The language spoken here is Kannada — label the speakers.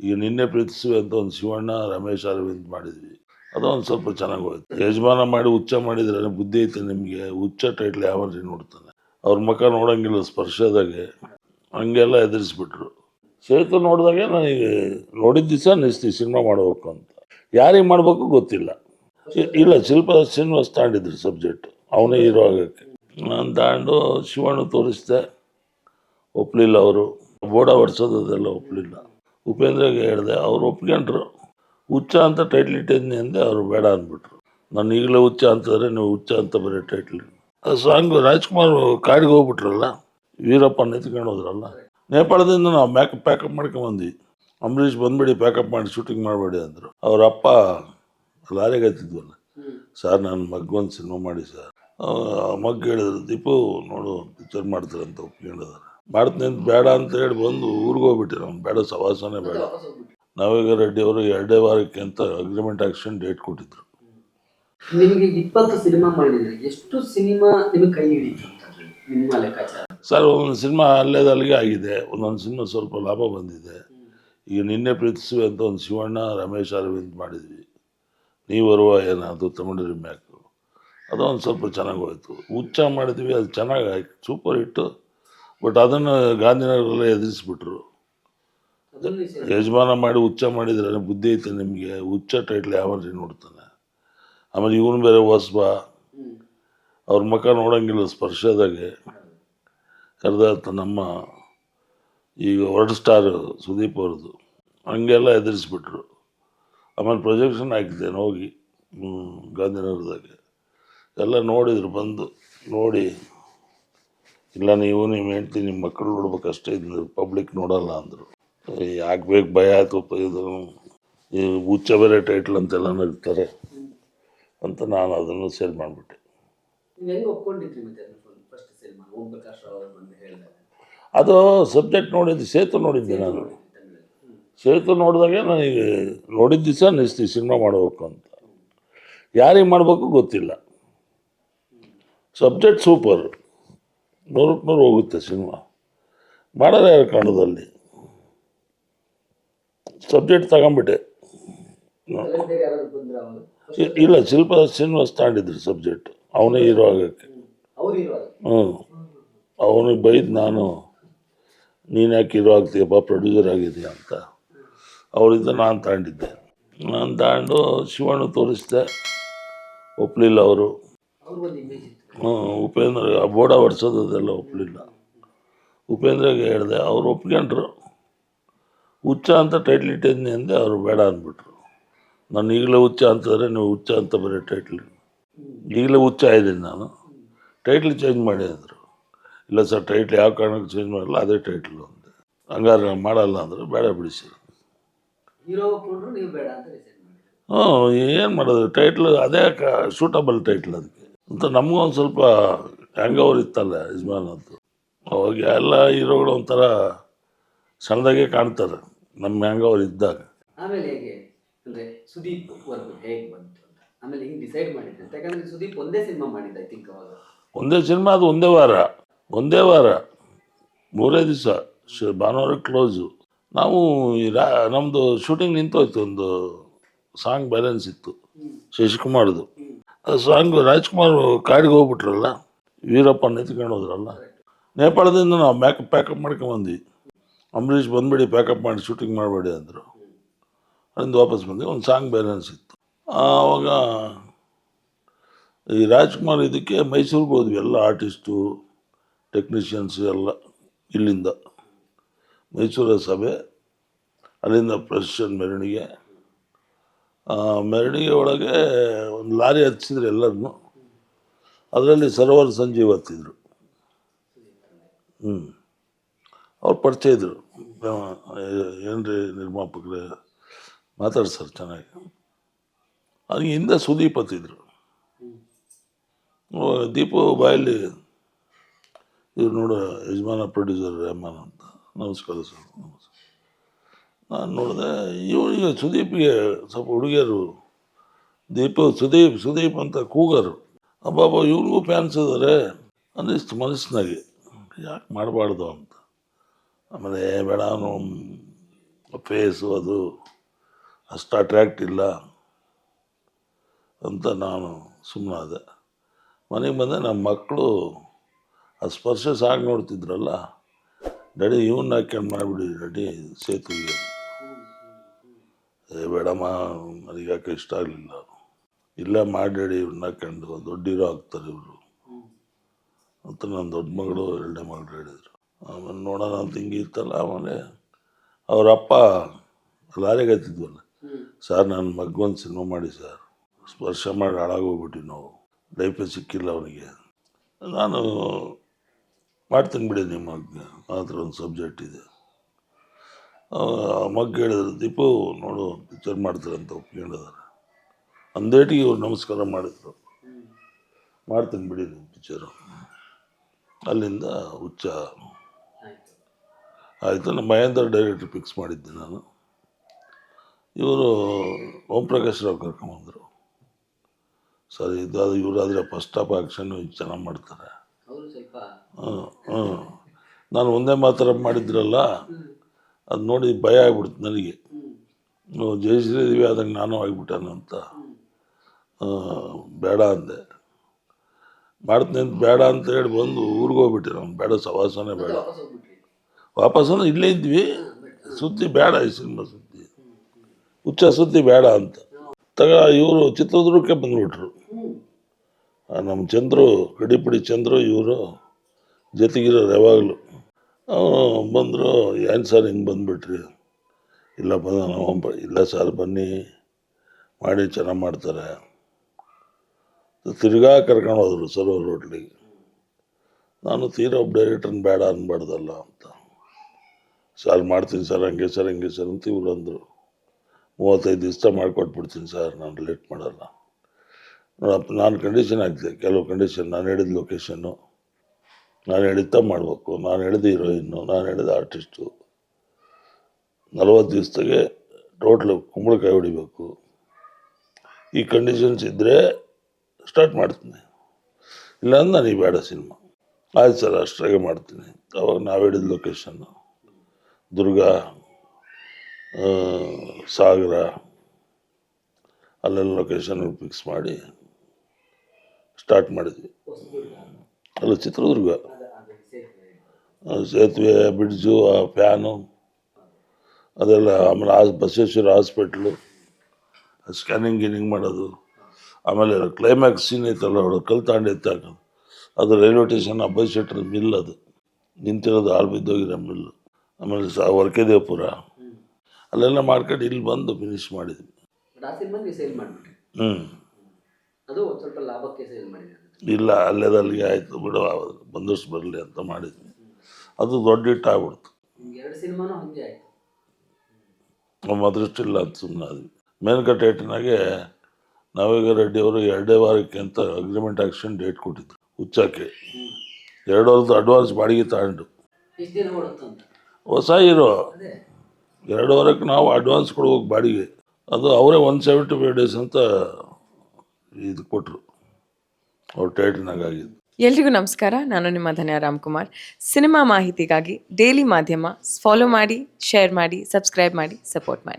Speaker 1: ಈಗ ನಿನ್ನೆ ಪ್ರೀತಿಸುವೆ ಅಂತ ಒಂದು ಶಿವಣ್ಣ ರಮೇಶ್ ಅರವಿಂದ್ ಮಾಡಿದ್ವಿ. ಅದು ಒಂದು ಸ್ವಲ್ಪ ಚೆನ್ನಾಗಿ ಹೋಯ್ತು ಯಜಮಾನ ಮಾಡಿ ಹುಚ್ಚ ಮಾಡಿದ್ರೆ ಬುದ್ಧಿ ಐತೆ ನಿಮಗೆ ಹುಚ್ಚ ಟೈಟ್ಲ್ ಯಾವನ್ರಿ ನೋಡ್ತಾನೆ. ಅವ್ರ ಮುಖ ನೋಡಂಗಿಲ್ಲ ಸ್ಪರ್ಶದಾಗೆ. ಹಂಗೆಲ್ಲ ಎದುರಿಸ್ಬಿಟ್ರು. ಸೇತು ನೋಡಿದಾಗ ನನಗೆ ನೋಡಿದ ದಿವಸ ನೆಸ್ತಿ ಸಿನಿಮಾ ಮಾಡಬೇಕು ಅಂತ. ಯಾರಿಗೆ ಮಾಡಬೇಕು ಗೊತ್ತಿಲ್ಲ. ಇಲ್ಲ ಶಿಲ್ಪ ಶ್ರೀನಿವಾಸ್ ತಾಂಡಿದ್ರು ಸಬ್ಜೆಕ್ಟ್. ಅವನೇ ಹೀರೋ ಆಗಕ್ಕೆ. ನಾನು ತಾಂಡು ಶಿವಣ್ಣ ತೋರಿಸ್ದೆ. ಒಪ್ಪಲಿಲ್ಲ ಅವರು. ಬೋಡ ಹೊಡ್ಸೋದು ಅದೆಲ್ಲ ಒಪ್ಪಲಿಲ್ಲ ಉಪೇಂದ್ರಗೆ ಹೇಳಿದೆ, ಅವ್ರು ಒಪ್ಕೊಂಡ್ರು ಹುಚ್ಚ ಅಂತ ಟೈಟ್ಲ್ ಇಟ್ಟಿದ್ನಿ ಅಂದೆ ಅವರು ಬೇಡ ಅಂದ್ಬಿಟ್ರು. ನಾನು ಈಗಲೇ ಹುಚ್ಚ ಅಂತಂದರೆ, ನೀವು ಹುಚ್ಚ ಅಂತ ಬರೀ ಟೈಟ್ಲ್ ಆ ಸಾಂಗ್ ರಾಜ್ಕುಮಾರ್ ಕಾಡಿಗೆ ಹೋಗ್ಬಿಟ್ರಲ್ಲ ವೀರಪ್ಪ ಎತ್ಕೊಂಡು ಹೋದ್ರಲ್ಲ, ನೇಪಾಳದಿಂದ ನಾವು ಮ್ಯಾಕಪ್ ಪ್ಯಾಕಪ್ ಮಾಡ್ಕೊಂಬಂದ್ವಿ ಅಂಬರೀಷ್ ಬಂದ್ಬಿಡಿ ಪ್ಯಾಕಪ್ ಮಾಡಿ ಶೂಟಿಂಗ್ ಮಾಡಬೇಡಿ ಅಂದರು. ಅವ್ರ ಅಪ್ಪ ಲಾರಿಗೆ ಸರ್ ನಾನು ಮಗ್ಗೊಂದು ಸಿನಿಮಾ ಮಾಡಿ ಸರ್. ಮಗ್ ಹೇಳಿದ್ರು, ದೀಪು, ನೋಡು ಪಿಕ್ಚರ್ ಮಾಡ್ತಾರೆ ಅಂತ ಒಪ್ಕೊಂಡಿದ್ದಾರೆ ಮಾಡ್ತೀನಿ ಅಂತ ಬೇಡ ಅಂತ ಹೇಳಿ ಬಂದು ಊರಿಗೆ ಹೋಗ್ಬಿಟ್ಟೆ ಅವ್ನು ಬೇಡ ಸವಾಸನೇ ಬೇಡ. ನಾವೀಗ ರೆಡ್ಡಿ ಅವರು ಎರಡೇ ವಾರಕ್ಕೆ ಅಂತ ಅಗ್ರಿಮೆಂಟ್ ಆಕ್ಷನ್ ಡೇಟ್ ಕೊಟ್ಟಿದ್ರು.
Speaker 2: ನಿಮಗೆ ಇಪ್ಪತ್ತು ಸಿನಿಮಾ ಮಾಡಿದ್ರೆ ಎಷ್ಟು ಸಿನಿಮಾ ನಿಮಗೆ ಕೈ ಹಿಡಿತು ಅಂತ ನಿಮ್ಮ ಲೆಕ್ಕಾಚಾರ?
Speaker 1: ಸರ್ ಒಂದೊಂದು ಸಿನಿಮಾ ಅಲ್ಲೇದು ಅಲ್ಲಿಗೆ ಆಗಿದೆ. ಒಂದೊಂದು ಸಿನಿಮಾ ಸ್ವಲ್ಪ ಲಾಭ ಬಂದಿದೆ. ಈಗ ನಿನ್ನೆ ಪ್ರೀತಿಸುವೆ ಅಂತ ಒಂದು ಶಿವಣ್ಣ ರಮೇಶ್ ಅರವಿಂದ್ ಮಾಡಿದ್ವಿ. ನೀವು ಬರುವ ಏನು ಅದು ತಮಿಳು ಮ್ಯಾಕು ಅದು ಒಂದು ಸ್ವಲ್ಪ ಚೆನ್ನಾಗಿ ಹೋಯ್ತು. ಹುಚ್ಚ ಮಾಡಿದ್ವಿ ಅದು ಚೆನ್ನಾಗಿ ಆಯ್ತು. ಸೂಪರ್ ಹಿಟ್ಟು ಬಟ್ ಅದನ್ನು ಗಾಂಧಿನಗರಲ್ಲೇ ಎದುರಿಸ್ಬಿಟ್ರು. ಯಜಮಾನ ಮಾಡಿ ಹುಚ್ಚ ಮಾಡಿದ್ರೆ ಬುದ್ಧಿ ಐತೆ ನಿಮಗೆ, ಹುಚ್ಚ ಟೈಟ್ಲ್ ಯಾವನ್ರಿ ನೋಡ್ತಾನೆ. ಆಮೇಲೆ ಇವನು ಬೇರೆ ಹೊಸ್ಬ. ಅವ್ರ ಮುಖ ನೋಡೋಂಗಿಲ್ಲ ಸ್ಪರ್ಶದಾಗೆ. ಕರೆದಾತ ನಮ್ಮ ಈಗ ವರ್ಲ್ಡ್ ಸ್ಟಾರ್ ಸುದೀಪ್ ಅವ್ರದ್ದು. ಹಂಗೆಲ್ಲ ಎದುರಿಸ್ಬಿಟ್ರು. ಆಮೇಲೆ ಪ್ರೊಜೆಕ್ಷನ್ ಹಾಕಿದ್ದೇನೆ ಹೋಗಿ ಗಾಂಧಿನಗರದಾಗೆ ಎಲ್ಲ ನೋಡಿದ್ರು, ಬಂದು ನೋಡಿ. ಇಲ್ಲ ನೀವು ನಿಮ್ಮ ಹೆಂಡ್ತಿ ನಿಮ್ಮ ಮಕ್ಕಳು ನೋಡ್ಬೇಕಷ್ಟೇ ಇದು ಪಬ್ಲಿಕ್ ನೋಡಲ್ಲ ಅಂದರು. ಯಾಕೆ ಬೇಕು ಭಯ ಆಯ್ತು ಇದು. ಹುಚ್ಚ ಬೇರೆ ಟೈಟ್ಲ್ ಅಂತೆಲ್ಲ ನಗ್ತಾರೆ ಅಂತ ನಾನು ಅದನ್ನು ಸೇಲ್ ಮಾಡಿಬಿಟ್ಟೆ. ಅದು ಸಬ್ಜೆಕ್ಟ್ ನೋಡಿದ್ದು ಸೇತು ನೋಡಿದ್ದೆ ನಾನು. ಸೇತು ನೋಡಿದಾಗ ನನಗೆ ನೋಡಿದ ದಿವಸ ನೆಸ್ತಿ ಸಿನಿಮಾ ಮಾಡಬೇಕು ಅಂತ. ಯಾರಿಗೆ ಮಾಡಬೇಕು ಗೊತ್ತಿಲ್ಲ. ಸಬ್ಜೆಕ್ಟ್ ಸೂಪರ್ ನೂರಕ್ಕೆ ನೂರು ಹೋಗುತ್ತೆ ಸಿನಿಮಾ. ಮಾಡೋದೇ ಕನ್ನಡದಲ್ಲಿ ಸಬ್ಜೆಕ್ಟ್ ತಗೊಂಬಿಟ್ಟೆ ಇಲ್ಲ, ಶಿಲ್ಪ ಶ್ರೀನಿವಾಸ್ ತಗೊಂಡಿದ್ರು ಸಬ್ಜೆಕ್ಟ್. ಅವನೇ ಹೀರೋ ಆಗೋಕ್ಕೆ. ಹ್ಞೂ ಅವನಿಗೆ ಬೈದು ನಾನು, ನೀನು ಯಾಕೆ ಹೀರೋ ಆಗ್ತೀಯಪ್ಪ ಪ್ರೊಡ್ಯೂಸರ್ ಆಗಿದೆಯಾ ಅಂತ. ಅವರಿಂದ ನಾನು ತಗೊಂಡಿದ್ದೆ. ನಾನು ತಗೊಂಡು ಶಿವಣ್ಣ ತೋರಿಸ್ದೆ. ಒಪ್ಪಲಿಲ್ಲ ಅವರು. ಉಪೇಂದ್ರ ಬೋಡ ಹೊಡ್ಸೋದು ಅದೆಲ್ಲ ಒಪ್ಪಲಿಲ್ಲ ಉಪೇಂದ್ರಗೆ ಹೇಳಿದೆ ಅವ್ರು ಒಪ್ಕೊಂಡ್ರು. ಹುಚ್ಚ ಅಂತ ಟೈಟ್ಲ್ ಇಟ್ಟಿದ್ನಿ ಅಂದೆ ಅವರು ಬೇಡ ಅಂದ್ಬಿಟ್ರು. ನಾನು ಈಗಲೇ ಹುಚ್ಚ ಅಂತಂದರೆ ನೀವು ಹುಚ್ಚ ಅಂತ ಬರೀ ಟೈಟ್ಲ್ ಈಗಲೇ ಹುಚ್ಚ ಇದ್ದೀನಿ ನಾನು. ಟೈಟ್ಲ್ ಚೇಂಜ್ ಮಾಡಿ ಅಂದರು. ಇಲ್ಲ ಸರ್ ಟೈಟ್ಲ್ ಯಾವ ಕಾರಣಕ್ಕೆ ಚೇಂಜ್ ಮಾಡಲ್ಲ ಅದೇ ಟೈಟ್ಲು ಅಂದೆ. ಹಂಗಾರೆ ನಾನು ಮಾಡಲ್ಲ ಅಂದರೆ ಬೇಡ
Speaker 2: ಬಿಡಿ ಸರ್.
Speaker 1: ಹ್ಞೂ ಏನು ಮಾಡೋದು ಟೈಟ್ಲ್ ಅದೇ ಸೂಟಬಲ್ ಟೈಟ್ಲ್ ಅದಕ್ಕೆ. ಅಂತ ನಮಗೂ ಒಂದು ಸ್ವಲ್ಪ ಹ್ಯಾಂಗವರ್ ಇತ್ತಲ್ಲ ಯಜಮಾನ್ ಅಂತ. ಅವಾಗ ಎಲ್ಲ ಹೀರೋಗಳು ಒಂಥರ ಸಣ್ಣದಾಗೆ ಕಾಣ್ತಾರೆ ನಮ್ಮ ಹ್ಯಾಂಗವರ್ ಇದ್ದಾಗ.
Speaker 2: ಆಮೇಲೆ ಹೇಗೆ ಅಂದ್ರೆ ಸುದೀಪ್ ವರ್ಗು ಹೇಗೆ ಬಂತು ಅಂತ? ಆಮೇಲೆ ಹಿಂಗೆ ಡಿಸೈಡ್ ಮಾಡಿದ್ದೆ ಅಂತ? ಯಾಕಂದ್ರೆ ಸುದೀಪ್ ಒಂದೇ ಸಿನಿಮಾ ಮಾಡಿದ್ದೆ ಐ ಥಿಂಕ್ ಅವಾಗ.
Speaker 1: ಒಂದೇ ಸಿನಿಮಾ ಅದು ಒಂದೇ ವಾರ. ಒಂದೇ ವಾರ. ಮೂರೇ ದಿವಸ. ಶ ಭಾನುವಾರ ಕ್ಲೋಸು ನಾವು ಈ ರಾ ನಮ್ಮದು ಶೂಟಿಂಗ್ ನಿಂತೋಯ್ತು ಒಂದು ಸಾಂಗ್ ಬ್ಯಾಲೆನ್ಸ್ ಇತ್ತು ಶಶಿಕುಮಾರ್ದು. ಸಾಂಗು ರಾಜ್ಕುಮಾರ್ ಕಾಡಿಗೆ ಹೋಗ್ಬಿಟ್ರಲ್ಲ ವೀರಪ್ಪ ನೆತ್ಕೊಂಡು ಹೋದ್ರಲ್ಲ. ನೇಪಾಳದಿಂದ ನಾವು ಮ್ಯಾಕಪ್, ಪ್ಯಾಕಪ್ ಮಾಡ್ಕೊಂಬಂದ್ವಿ ಅಂಬರೀಷ್ ಬಂದ್ಬಿಡಿ, ಪ್ಯಾಕಪ್ ಮಾಡಿ ಶೂಟಿಂಗ್ ಮಾಡಬೇಡಿ ಅಂದರು. ಅಲ್ಲಿಂದ ವಾಪಸ್ ಬಂದ್ವಿ, ಒಂದು ಸಾಂಗ್ ಬ್ಯಾಲೆನ್ಸ್ ಇತ್ತು ಆವಾಗ ಈ ರಾಜ್ಕುಮಾರ್ ಇದಕ್ಕೆ ಮೈಸೂರಿಗೆ ಹೋದ್ವಿ, ಎಲ್ಲ ಆರ್ಟಿಸ್ಟು, ಟೆಕ್ನಿಷಿಯನ್ಸ್ ಎಲ್ಲ ಇಲ್ಲಿಂದ. ಮೈಸೂರ ಸಭೆ, ಅಲ್ಲಿಂದ ಪ್ರೊಸೆಷನ್ ಮೆರವಣಿಗೆ. ಆ, ಮೆರವಣಿಗೆ ಒಳಗೆ ಒಂದು ಲಾರಿ ಹಚ್ಚಿದ್ರು ಎಲ್ಲರನ್ನು. ಅದರಲ್ಲಿ ಸರೋವರ್ ಸಂಜೀವ್ ಹತ್ತಿದ್ರು. ಹ್ಞೂ ಅವ್ರು ಪರಿಚಯ ಇದ್ದರು ಏನ್ರಿ ನಿರ್ಮಾಪಕರೇ? ಮಾತಾಡಿ ಸರ್ ಚೆನ್ನಾಗಿ. ಅದಕ್ಕೆ ಹಿಂದೆ ಸುದೀಪ್ ಹತ್ತಿದ್ರು. ದೀಪು ಬಾಯಲ್ಲಿ ಇವ್ರು ನೋಡು ಯಜಮಾನ ಪ್ರೊಡ್ಯೂಸರ್ ರೆಹಮಾನ್ ಅಂತ. ನಮಸ್ಕಾರ ಸರ್. ನಮಸ್ಕಾರ. ನಾನು ನೋಡಿದೆ ಈಗ ಸುದೀಪ್ಗೆ ಸ್ವಲ್ಪ ಹುಡುಗಿಯರು, ದೀಪ, ಸುದೀಪ್ ಸುದೀಪ್ ಅಂತ ಕೂಗರು. ಅಬ್ಬಾಬ ಇವ್ರಿಗೂ ಫ್ಯಾನ್ಸ್ ಇದ್ದಾರೆ ಅನ್ನಿಸ್ತು ಮನಸ್ಸಿನಾಗೆ. ಯಾಕೆ ಮಾಡಬಾರ್ದು ಅಂತ. ಆಮೇಲೆ ಬೇಡ, ಅವನು ಫೇಸು ಅದು ಅಷ್ಟು ಅಟ್ರ್ಯಾಕ್ಟ್ ಇಲ್ಲ ಅಂತ ನಾನು ಸುಮ್ಮನಾದೆ ಮನೆಗೆ ಬಂದೆ ನಮ್ಮ ಮಕ್ಕಳು ಆ ಸ್ಪರ್ಶ ಸಾಗಿ ನೋಡ್ತಿದ್ರಲ್ಲ ಡ್ಯಾಡಿ ಇವನ್ನ ಹಾಕ್ಯಂಡು ಮಾಡಿಬಿಡಿ ಡ್ಯಾಡಿ ಸೇತುವೆಗೆ. ಏ ಬೇಡಮ್ಮ ಅದಕ್ಕೆ ಯಾಕೆ ಇಷ್ಟ ಆಗಲಿಲ್ಲ. ಇಲ್ಲ ಮಾಡಿ ಇವ್ರನ್ನ ಕಂಡು ದೊಡ್ಡ ಹೀರೋ ಆಗ್ತಾರೆ ಇವರು. ಅಂತ ನನ್ನ ದೊಡ್ಡ ಮಗಳು ಎರಡನೇ ಮಗಳು ಹೇಳಿದರು. ಆಮೇಲೆ ನೋಡೋಣ ಅಂತ ಹಿಂಗೆ ಇತ್ತಲ್ಲ, ಆಮೇಲೆ ಅವ್ರ ಅಪ್ಪ ಸರ್ ನನ್ನ ಮಗೊಂದು ಸಿನಿಮಾ ಮಾಡಿ ಸರ್. ಸ್ಪರ್ಶ ಮಾಡಿ ಹಾಳಾಗೋಗ್ಬಿಟ್ಟು ನಾವು. ಲೈಫೇ ಸಿಕ್ಕಿಲ್ಲ ಅವನಿಗೆ. ನಾನು ಮಾಡ್ತೀನಿ ಬಿಡಿ ನಿಮ್ಮ ಮಾತ್ರ ಒಂದು ಸಬ್ಜೆಕ್ಟ್ ಇದೆ. ಆ ಮಗ್ ಹೇಳಿದ್ರು ದೀಪು ನೋಡು ಪಿಕ್ಚರ್ ಮಾಡ್ತಾರೆ ಅಂತ ಒಪ್ಕೊಂಡಿದ್ದಾರೆ ಅಂದೇಟಿಗೆ ಇವ್ರು ನಮಸ್ಕಾರ ಮಾಡಿದ್ರು. ಮಾಡ್ತೀನಿ ಬಿಡಿ ನಿಮ್ಮ ಪಿಕ್ಚರು ಅಲ್ಲಿಂದ ಹುಚ್ಚ.
Speaker 2: ಆಯ್ತು
Speaker 1: ನಮ್ಮ ಮಹೇಂದ್ರ ಡೈರೆಕ್ಟ್ರ್ ಫಿಕ್ಸ್ ಮಾಡಿದ್ದೆ ನಾನು. ಇವರು ಓಂ ಪ್ರಕಾಶ್ ರಾವ್ ಕರ್ಕೊಂಬಂದರು. ಸರಿ ಇದಾದ ಇವರಾದರೆ ಫಸ್ಟ್ ಆಫ್ ಆ್ಯಕ್ಷನ್ನು ಚೆನ್ನಾಗಿ ಮಾಡ್ತಾರೆ. ಹಾಂ ಹಾಂ ನಾನು ಒಂದೇ ಮಾತ್ರ ಮಾಡಿದ್ರಲ್ಲ? ಅದು ನೋಡಿ ಭಯ ಆಗ್ಬಿಡ್ತು ನನಗೆ. ಜಯಶ್ರೀದೇವಿ ಆದಂಗೆ ನಾನು ಆಗಿಬಿಟ್ಟಾನು ಅಂತ. ಬೇಡ ಅಂದೆ. ಮಾಡ್ತೀನಿ ಅಂತ ಬೇಡ ಅಂತ ಹೇಳಿ ಬಂದು ಊರಿಗೆ ಹೋಗ್ಬಿಟ್ಟೆ ನಾನು ಬೇಡ, ಸವಾಸನೇ ಬೇಡ.
Speaker 2: ವಾಪಸ್ ಹೋಗ್ಬಿಟ್ರಿ.
Speaker 1: ವಾಪಸ್ ಅಂದ್ರೆ ಇಲ್ಲೇ ಇದ್ವಿ. ಸುದ್ದಿ ಬೇಡ ಈ ಸಿನಿಮಾ ಸುದ್ದಿ. ಹುಚ್ಚ ಸುದ್ದಿ ಬೇಡ ಅಂತ. ತಗ ಇವರು ಚಿತ್ರದುರ್ಗಕ್ಕೆ ಬಂದ್ಬಿಟ್ರು. ನಮ್ಮ ಚಂದ್ರು, ಕಡಿಪಿಡಿ ಚಂದ್ರು ಇವರು ಜೊತೆಗಿರೋರು ಯಾವಾಗಲೂ. ಬಂದರು. ಏನು ಸರ್ ಹಿಂಗೆ ಬಂದುಬಿಟ್ರಿ? ಇಲ್ಲ ಬಂದ ಇಲ್ಲ ಸರ್, ಬನ್ನಿ. ಮಾಡಿ ಚೆನ್ನಾಗಿ ಮಾಡ್ತಾರೆ. ತಿರ್ಗಾ ಕರ್ಕೊಂಡು ಹೋದರು ಸರ್ ಅವ್ರ ಹೋಟ್ಲಿಗೆ ನಾನು ತೀರಾ ಒಬ್ಬ ಡೈರೆಕ್ಟ್ರನ್ನ ಬೇಡ ಅನ್ಬಾರ್ದಲ್ಲ ಅಂತ. ಸರ್, ಮಾಡ್ತೀನಿ ಸರ್, ಹಂಗೆ ಸರ್ ಹಂಗೆ ಸರ್ ಅಂತ ಇವ್ರು ಅಂದರು. ಮೂವತ್ತೈದು ದಿವಸ ಮಾಡಿಕೊಟ್ಬಿಡ್ತೀನಿ ಸರ್, ನಾನು ಲೇಟ್ ಮಾಡಲ್ಲ. ನೋಡಪ್ಪ, ನಾನು ಕಂಡೀಷನ್ ಹಾಕಿದೆ ಕೆಲವು ಕಂಡೀಷನ್ ನಾನು ಹೇಳಿದ ಲೊಕೇಶನ್ನು ನಾನು ಹೇಳಿದ್ದ ಮಾಡಬೇಕು, ನಾನು ಹೇಳಿದ ಹೀರೋಯಿನ್ನು ನಾನು ಹೇಳಿದ ಆರ್ಟಿಸ್ಟು. ನಲವತ್ತು ದಿವಸದಾಗೆ ಟೋಟ್ಲು ಕುಂಬಳಕಾಯಿ ಹೊಡಿಬೇಕು. ಈ ಕಂಡೀಷನ್ಸ್ ಇದ್ದರೆ ಸ್ಟಾರ್ಟ್ ಮಾಡ್ತೀನಿ. ಇಲ್ಲಾಂದ್ರೆ ನನಗೆ ಬೇಡ ಸಿನಿಮಾ. ಆಯ್ತು ಸರ್ ಅಷ್ಟ್ರಾಗೆ ಮಾಡ್ತೀನಿ. ಅವಾಗ ನಾವು ಹೇಳಿದ ಲೊಕೇಶನ್ನು ದುರ್ಗ ಸಾಗರ, ಅಲ್ಲೆಲ್ಲ ಲೊಕೇಶನ್ ಫಿಕ್ಸ್ ಮಾಡಿ ಸ್ಟಾರ್ಟ್ ಮಾಡಿದ್ವಿ. ಅಲ್ಲ, ಚಿತ್ರದುರ್ಗ?
Speaker 2: ಸೇತುವೆ
Speaker 1: ಬ್ರಿಡ್ಜು ಆ ಫ್ಯಾನು ಅದೆಲ್ಲ ಆಮೇಲೆ ಆಸ್ ಬಸವೇಶ್ವರ ಹಾಸ್ಪಿಟ್ಲು ಸ್ಕ್ಯಾನಿಂಗ್ ಗಿನಿಂಗ್ ಮಾಡೋದು. ಆಮೇಲೆ ಕ್ಲೈಮ್ಯಾಕ್ಸ್ ಸೀನ್ ಐತಲ್ಲ ಅವಳು ಕಲ್ ತಾಂಡ ಎತ್ತಾಕೋದು ಅದು ರೈಲ್ವೆ ಸ್ಟೇಷನ್ ಶೆಟ್ರ್ ಮಿಲ್ ಅದು. ನಿಂತಿರೋದು ಹಾಳು ಬಿದ್ದೋಗಿರೋ ಮಿಲ್. ಆಮೇಲೆ ಸಾ ವರ್ಕೆದೇವಪುರ. ಅಲ್ಲೆಲ್ಲ ಮಾಡ್ಕೊಂಡು ಇಲ್ಲಿ ಬಂದು ಫಿನಿಶ್ ಮಾಡಿದ್ವಿ. ಹ್ಞೂ. ಇಲ್ಲ ಅಲ್ಲೇದಲ್ಲಿಗೆ ಆಯಿತು ಬಿಡು ಬಂದಷ್ಟು ಬರಲಿ ಅಂತ ಮಾಡಿದ್ವಿ. ಅದು ದೊಡ್ಡ ಹಿಟ್ಟು ಆಗ್ಬಿಡ್ತು. ನಮ್ಮ ಅದೃಷ್ಟ ಇಲ್ಲ ಅಂತ ಸುಮ್ಮನೆ ಅದು ಮೇಲ್ಕಟ್ಟೆ ಏಟಿನಾಗೆ ನಾವೀಗ ರೆಡ್ಡಿ ಅವರು ಎರಡೇ ವಾರಕ್ಕೆ ಅಂತ ಅಗ್ರಿಮೆಂಟ್ ಆಕ್ಷನ್ ಡೇಟ್ ಕೊಟ್ಟಿದ್ರು ಹುಚ್ಚಕ್ಕೆ. ಎರಡು ವರ್ಷದ ಅಡ್ವಾನ್ಸ್ ಬಾಡಿಗೆ ತಗೊಂಡು. ಹೊಸ ಇರೋ
Speaker 2: ಅದೇ.
Speaker 1: ಎರಡು ವಾರಕ್ಕೆ ನಾವು ಅಡ್ವಾನ್ಸ್ ಕೊಡ್ಬೇಕು ಬಾಡಿಗೆ. ಅದು ಅವರೇ ಒನ್ ಸೆವೆಂಟಿ ಫೈವ್ ಡೇಸ್ ಅಂತ ಇದು ಕೊಟ್ಟರು ಅವ್ರ ಟೈಟ್ನಾಗ ಆಗಿದ್ದು.
Speaker 3: ಎಲ್ರಿಗೂ ನಮಸ್ಕಾರ. ನಾನು ನಿಮ್ಮ ಧನ್ಯ ರಾಮ್ಕುಮಾರ್. ಸಿನಿಮಾ ಮಾಹಿತಿಗಾಗಿ ಡೈಲಿ ಮಾಧ್ಯಮ ಫಾಲೋ ಮಾಡಿ ಶೇರ್ ಮಾಡಿ ಸಬ್ಸ್ಕ್ರೈಬ್ ಮಾಡಿ ಸಪೋರ್ಟ್ ಮಾಡಿ.